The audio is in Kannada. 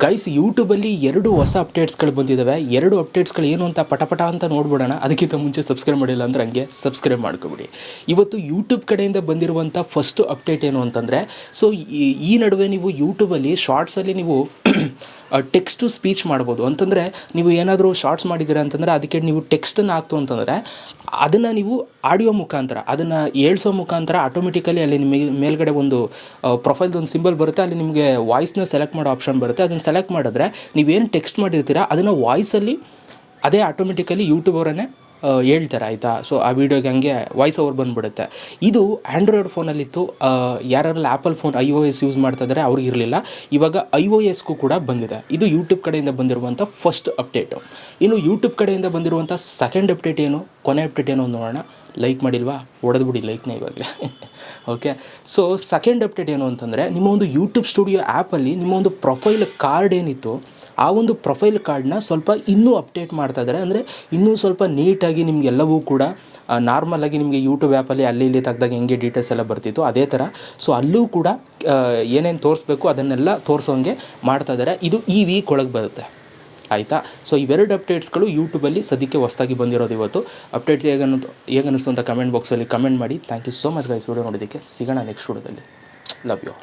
ಗೈಸ್ ಯೂಟ್ಯೂಬಲ್ಲಿ ಎರಡು ಹೊಸ ಅಪ್ಡೇಟ್ಸ್ಗಳು ಬಂದಿದ್ದಾವೆ ಎರಡು ಅಪ್ಡೇಟ್ಸ್ಗಳು ಏನು ಅಂತ ಪಟಪಟ ಅಂತ ನೋಡ್ಬಿಡೋಣ. ಅದಕ್ಕಿಂತ ಮುಂಚೆ ಸಬ್ಸ್ಕ್ರೈಬ್ ಮಾಡಿಲ್ಲ ಅಂದ್ರೆ ಹಂಗೆ ಸಬ್ಸ್ಕ್ರೈಬ್ ಮಾಡ್ಕೊಬಿಡಿ. ಇವತ್ತು ಯೂಟ್ಯೂಬ್ ಕಡೆಯಿಂದ ಬಂದಿರುವಂಥ ಫಸ್ಟು ಅಪ್ಡೇಟ್ ಏನು ಅಂತಂದರೆ ಸೊ ಈ ನಡುವೆ ನೀವು ಯೂಟ್ಯೂಬಲ್ಲಿ ಶಾರ್ಟ್ಸಲ್ಲಿ ನೀವು ಟೆಕ್ಸ್ಟ್ ಟು ಸ್ಪೀಚ್ ಮಾಡ್ಬೋದು. ಅಂತಂದರೆ ನೀವು ಏನಾದರೂ ಶಾರ್ಟ್ಸ್ ಮಾಡಿದ್ದೀರ ಅಂತಂದರೆ ಅದಕ್ಕೆ ನೀವು ಟೆಕ್ಸ್ಟನ್ನು ಹಾಕ್ತು ಅಂತಂದರೆ ಅದನ್ನು ನೀವು ಆಡಿಯೋ ಮುಖಾಂತರ, ಅದನ್ನು ಹೇಳ್ಸೋ ಮುಖಾಂತರ ಆಟೋಮೆಟಿಕಲಿ ಅಲ್ಲಿ ನಿಮಗೆ ಮೇಲ್ಗಡೆ ಒಂದು ಪ್ರೊಫೈಲ್ದು ಒಂದು ಸಿಂಬಲ್ ಬರುತ್ತೆ, ಅಲ್ಲಿ ನಿಮಗೆ ವಾಯ್ಸ್ನ ಸೆಲೆಕ್ಟ್ ಮಾಡೋ ಆಪ್ಷನ್ ಬರುತ್ತೆ. ಅದನ್ನು ಸೆಲೆಕ್ಟ್ ಮಾಡಿದ್ರೆ ನೀವೇನು ಟೆಕ್ಸ್ಟ್ ಮಾಡಿರ್ತೀರಾ, ಅದನ್ನು ವಾಯ್ಸಲ್ಲಿ ಅದೇ ಆಟೋಮೆಟಿಕಲಿ ಯೂಟ್ಯೂಬ್ ಅವರನ್ನೇ ಹೇಳ್ತಾರೆ, ಆಯಿತಾ? ಸೊ ಆ ವಿಡಿಯೋಗೆ ಹಂಗೆ ವಾಯ್ಸ್ ಓವರ್ ಬಂದುಬಿಡುತ್ತೆ. ಇದು ಆ್ಯಂಡ್ರಾಯ್ಡ್ ಫೋನಲ್ಲಿತ್ತು ಯಾರೆಲ್ಲ Apple phone I O S use ಮಾಡ್ತಾ ಇದ್ದಾರೆ ಅವ್ರಿಗೆ ಇರಲಿಲ್ಲ. ಇವಾಗ ಐ ಒ ಎಸ್ಗೂ ಕೂಡ ಬಂದಿದೆ. ಇದು ಯೂಟ್ಯೂಬ್ ಕಡೆಯಿಂದ ಬಂದಿರುವಂಥ ಫಸ್ಟ್ ಅಪ್ಡೇಟು ಇನ್ನು ಯೂಟ್ಯೂಬ್ ಕಡೆಯಿಂದ ಬಂದಿರುವಂಥ ಸೆಕೆಂಡ್ ಅಪ್ಡೇಟ್ ಏನು? ಕೊನೆ ಅಪ್ಡೇಟ್ ಏನು ನೋಡೋಣ. ಲೈಕ್ ಮಾಡಿಲ್ವಾ? ಹೊಡೆದ್ಬಿಡಿ ಲೈಕ್ನ ಇವಾಗಲೇ. ಓಕೆ ಸೊ ಸೆಕೆಂಡ್ ಅಪ್ಡೇಟ್ ಏನು ಅಂತಂದರೆ, ನಿಮ್ಮ ಒಂದು ಯೂಟ್ಯೂಬ್ ಸ್ಟುಡಿಯೋ ಆ್ಯಪಲ್ಲಿ ನಿಮ್ಮ ಒಂದು ಪ್ರೊಫೈಲ್ ಕಾರ್ಡ್ ಏನಿತ್ತು ಆ ಒಂದು ಪ್ರೊಫೈಲ್ ಕಾರ್ಡ್ನ ಸ್ವಲ್ಪ ಇನ್ನೂ ಅಪ್ಡೇಟ್ ಮಾಡ್ತಾ ಇದ್ದಾರೆ. ಅಂದರೆ ಇನ್ನೂ ಸ್ವಲ್ಪ ನೀಟಾಗಿ ನಿಮಗೆಲ್ಲವೂ ಕೂಡ ನಾರ್ಮಲಾಗಿ ನಿಮಗೆ ಯೂಟ್ಯೂಬ್ ಆ್ಯಪಲ್ಲಿ ಅಲ್ಲಿ ಇಲ್ಲಿ ತೆಗ್ದಾಗ ಹೆಂಗೆ ಡೀಟೇಲ್ಸ್ ಎಲ್ಲ ಬರ್ತಿತ್ತು ಅದೇ ಥರ. ಸೊ ಅಲ್ಲೂ ಕೂಡ ಏನೇನು ತೋರಿಸ್ಬೇಕು ಅದನ್ನೆಲ್ಲ ತೋರಿಸೋಂಗೆ ಮಾಡ್ತಾ ಇದ್ದಾರೆ. ಇದು ಈ ವೀಕ್ ಒಳಗೆ ಬರುತ್ತೆ. ಆಯಿತಾ? ಸೊ ಇವೆರಡು ಅಪ್ಡೇಟ್ಸ್ಗಳು ಯೂಟ್ಯೂಬಲ್ಲಿ ಸದ್ಯಕ್ಕೆ ಹೊಸದಾಗಿ ಬಂದಿರೋದು ಇವತ್ತು. ಅಪ್ಡೇಟ್ಸ್ ಹೇಗನ್ನು ಹೇಗನ್ನಿಸ್ತು ಅಂತ ಕಮೆಂಟ್ ಬಾಕ್ಸಲ್ಲಿ ಕಮೆಂಟ್ ಮಾಡಿ. Thank you so much guys video ನೋಡೋದಕ್ಕೆ ಸಿಗೋಣ ನೆಕ್ಸ್ಟ್ ವಿಡಿಯೋದಲ್ಲಿ ಲವ್ ಯು